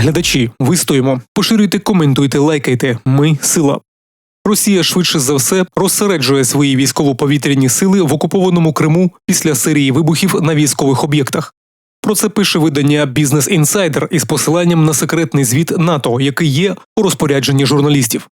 Глядачі, вистоїмо, поширюйте, коментуйте, лайкайте. Ми сила. Росія швидше за все розсереджує свої військово-повітряні сили в окупованому Криму після серії вибухів на військових об'єктах. Про це пише видання Business Insider із посиланням на секретний звіт НАТО, який є у розпорядженні журналістів.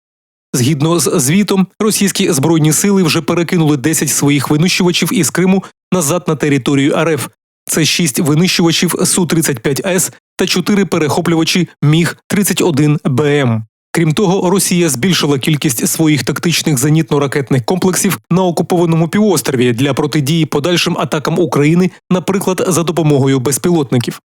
Згідно з звітом, російські збройні сили вже перекинули 10 своїх винищувачів із Криму назад на територію РФ. Це 6 винищувачів Су-35С та 4 перехоплювачі Міг-31БМ. Крім того, Росія збільшила кількість своїх тактичних зенітно-ракетних комплексів на окупованому півострові для протидії подальшим атакам України, наприклад, за допомогою безпілотників.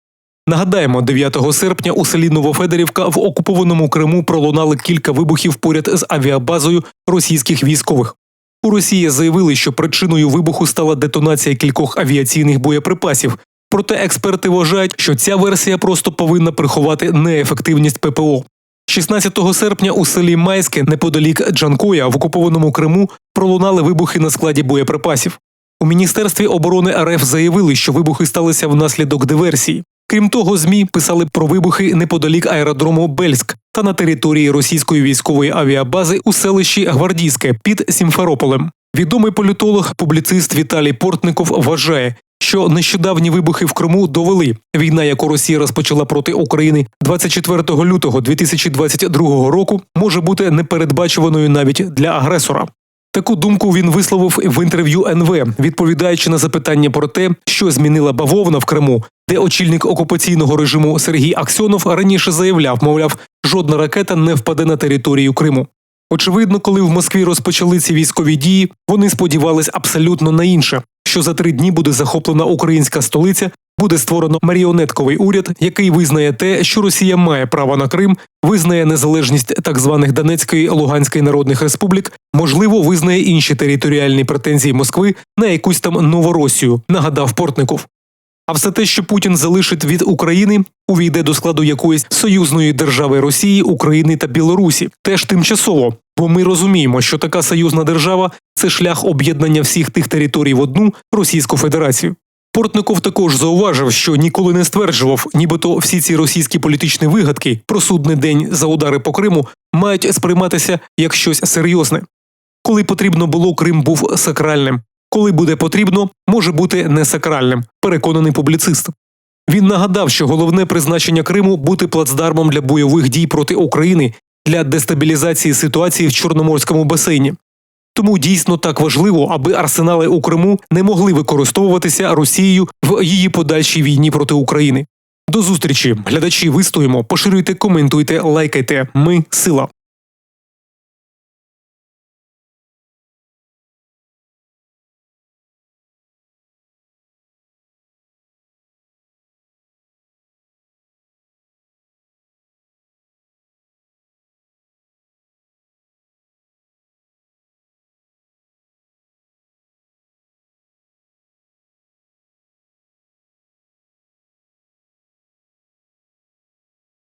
Нагадаємо, 9 серпня у селі Новофедерівка в окупованому Криму пролунали кілька вибухів поряд з авіабазою російських військових. У Росії заявили, що причиною вибуху стала детонація кількох авіаційних боєприпасів. Проте експерти вважають, що ця версія просто повинна приховати неефективність ППО. 16 серпня у селі Майське, неподалік Джанкоя, в окупованому Криму, пролунали вибухи на складі боєприпасів. У міністерстві оборони РФ заявили, що вибухи сталися внаслідок диверсії. Крім того, змі писали про вибухи неподалік аеродрому Бельськ та на території російської військової авіабази у селищі Гвардійське під Сімферополем. Відомий політолог, публіцист Віталій Портников вважає, що нещодавні вибухи в Криму довели війна, яку Росія розпочала проти України 24 лютого 2022 року, може бути непередбачуваною навіть для агресора. Таку думку він висловив в інтерв'ю НВ, відповідаючи на запитання про те, що змінила бавовна в Криму, де очільник окупаційного режиму Сергій Аксьонов раніше заявляв, мовляв, жодна ракета не впаде на територію Криму. Очевидно, коли в Москві розпочали ці військові дії, вони сподівались абсолютно на інше, що за три дні буде захоплена українська столиця, буде створено маріонетковий уряд, який визнає те, що Росія має право на Крим, визнає незалежність так званих Донецької Луганської народних республік, можливо, визнає інші територіальні претензії Москви на якусь там Новоросію, нагадав Портников. А все те, що Путін залишить від України, увійде до складу якоїсь союзної держави Росії, України та Білорусі, теж тимчасово. Бо ми розуміємо, що така союзна держава це шлях об'єднання всіх тих територій в одну Російську Федерацію. Портников також зауважив, що ніколи не стверджував, нібито всі ці російські політичні вигадки про судний день за удари по Криму мають сприйматися як щось серйозне. Коли потрібно було, Крим був сакральним. Коли буде потрібно, може бути не сакральним, переконаний публіцист. Він нагадав, що головне призначення Криму бути плацдармом для бойових дій проти України для дестабілізації ситуації в Чорноморському басейні. Тому дійсно так важливо, аби арсенали у Криму не могли використовуватися Росією в її подальшій війні проти України. До зустрічі, глядачі, вистоїмо, поширюйте, коментуйте, лайкайте. Ми сила.